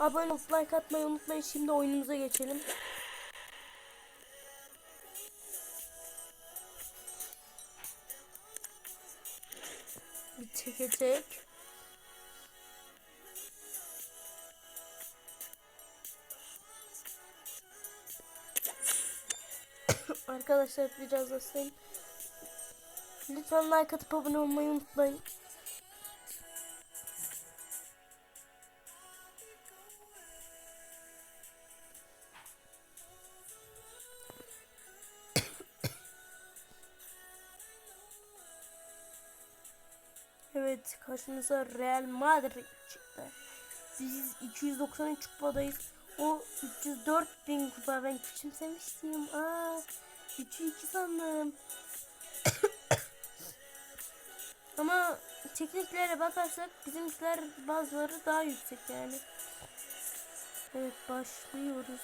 Abone olup like atmayı unutmayın. Şimdi oyunumuza geçelim. Bir çekecek. Arkadaşlar biraz da. Lütfen like atıp abone olmayı unutmayın. Evet karşımıza Real Madrid çıktı. Biz 293 kupadayız. O 304 bin kupa ben küçümsemiştim. Aa, 3'ü 2 sandım. Ama tekniklere bakarsak bizimkiler bazıları daha yüksek yani. Evet başlıyoruz.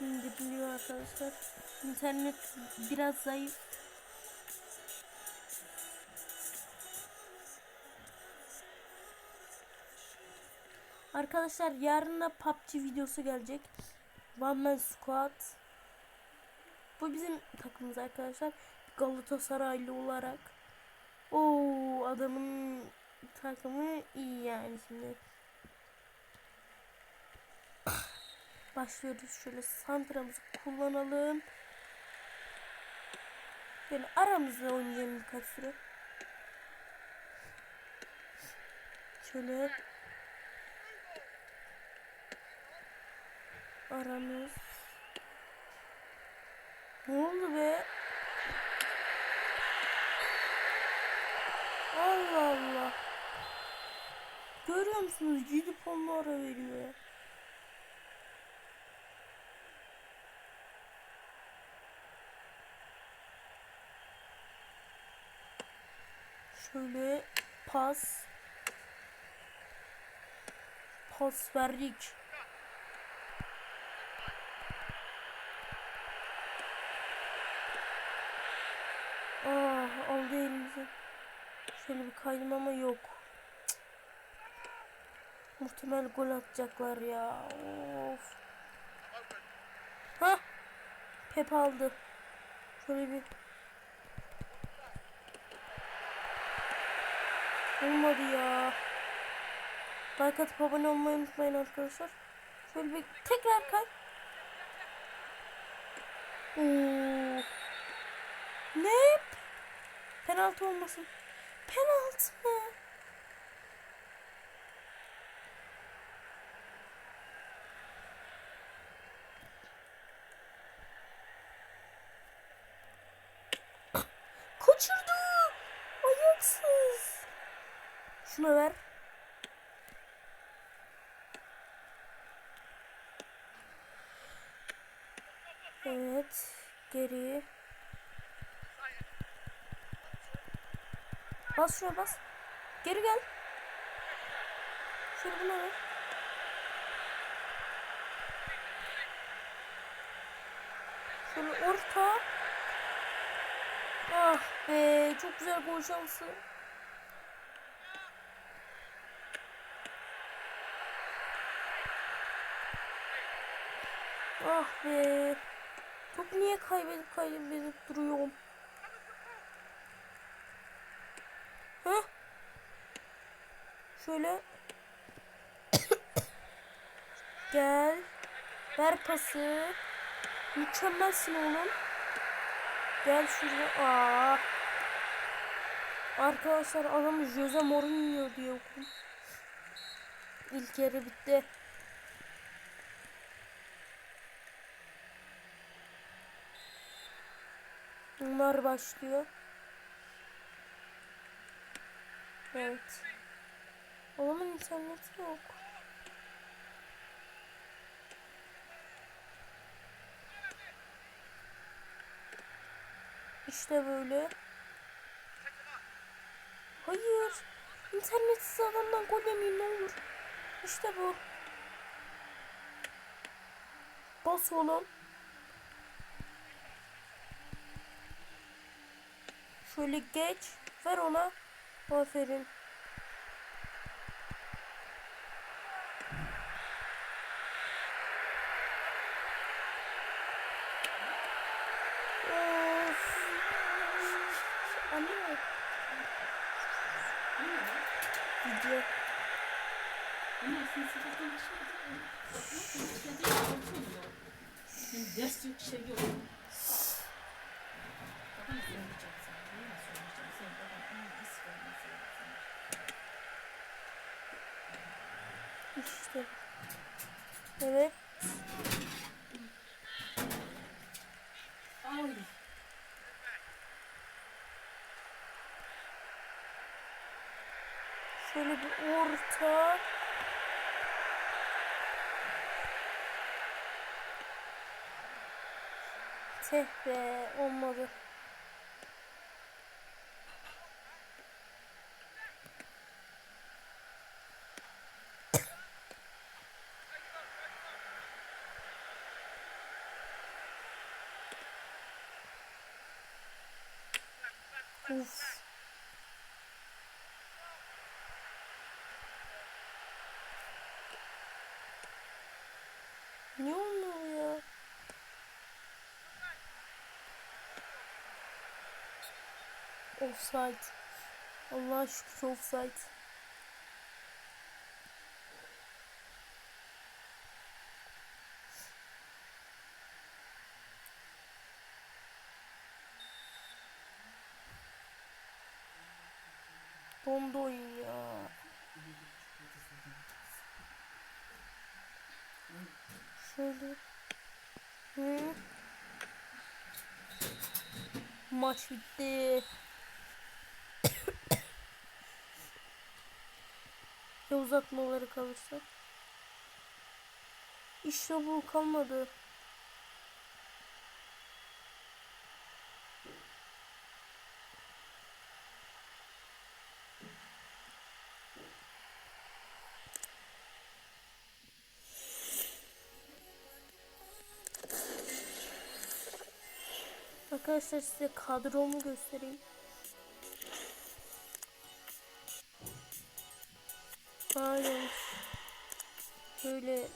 İndiriliyor arkadaşlar. İnternet biraz zayıf. Arkadaşlar yarın da PUBG videosu gelecek. One Man Squad. Bu bizim takımımız arkadaşlar. Galatasaraylı olarak. Oo adamın takımı iyi yani şimdi. Başlıyoruz şöyle santramızı kullanalım. Böyle aramızda oynayalım birkaç süre. Şöyle aramız. Ne oldu be? Allah Allah. Görüyor musunuz? Gidip onlara veriyor Şöyle pas. Pas verdik. Ah aldı elimizi. Şöyle bir kaydım ama yok. Cık. Muhtemel gol atacaklar ya. Of. Ha? Pep aldı. Şöyle bir Olmadı ya. Like atıp abone olmayı unutmayın arkadaşlar. Şöyle bir tekrar kay. Oo. Ne? Penaltı olmasın. Penaltı mı? Şuna ver. Evet. Geri. Bas şuna bas. Geri gel. Şöyle buna ver. Şöyle orta. Ah be çok güzel gol şansı. Ah be. Çok niye kaybedip kaybedip duruyorum. Heh. Şöyle. Gel. Ver pası. Mükemmelsin oğlum. Gel şuraya. Aa. Arkadaşlar adamı Jose Mourinho diye okudum. İlk yarı bitti. Bunlar başlıyor. Evet. Oğlumun interneti yok. İşte böyle. Hayır. İnternetsiz adamdan gol yemeyin ne olur. İşte bu. Bas oğlum. Şöyle geç. Ver ona. Aferin. Video. Ders yok, şey yok. Babana söyleyeceğim sana, İşte. Evet. Ay. Şöyle bir orta. Teh be olmadı. Uf. Niye olmuyor ya? Offside. Allah'a şükür offside. Dondu oyun ya. Şöyle. Hı. Maç bitti. ya uzatmaları kalırsa. İşte bu kalmadı. Arkadaşlar size kadromu göstereyim. Aynen. Şöyle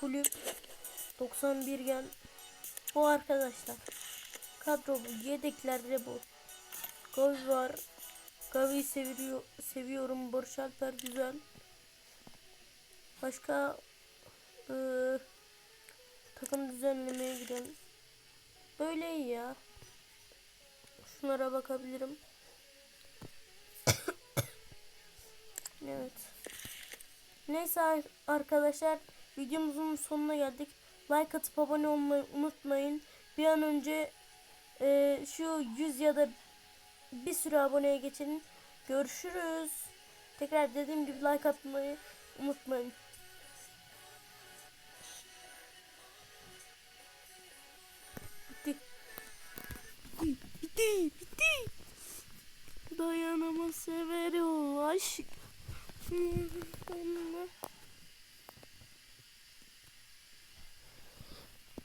kulüp 91 gen bu arkadaşlar. Kadro bu. Yedeklerde bu. Gavi var. Gavi'yi seviyor, seviyorum. Barış Alper güzel. Başka eee, takım düzenlemeye gidelim. Böyle iyi ya. Şunlara bakabilirim. evet. Neyse ar- arkadaşlar videomuzun sonuna geldik. Like atıp abone olmayı unutmayın. Bir an önce e, şu 100 ya da bir sürü aboneye geçelim. Görüşürüz. Tekrar dediğim gibi like atmayı unutmayın.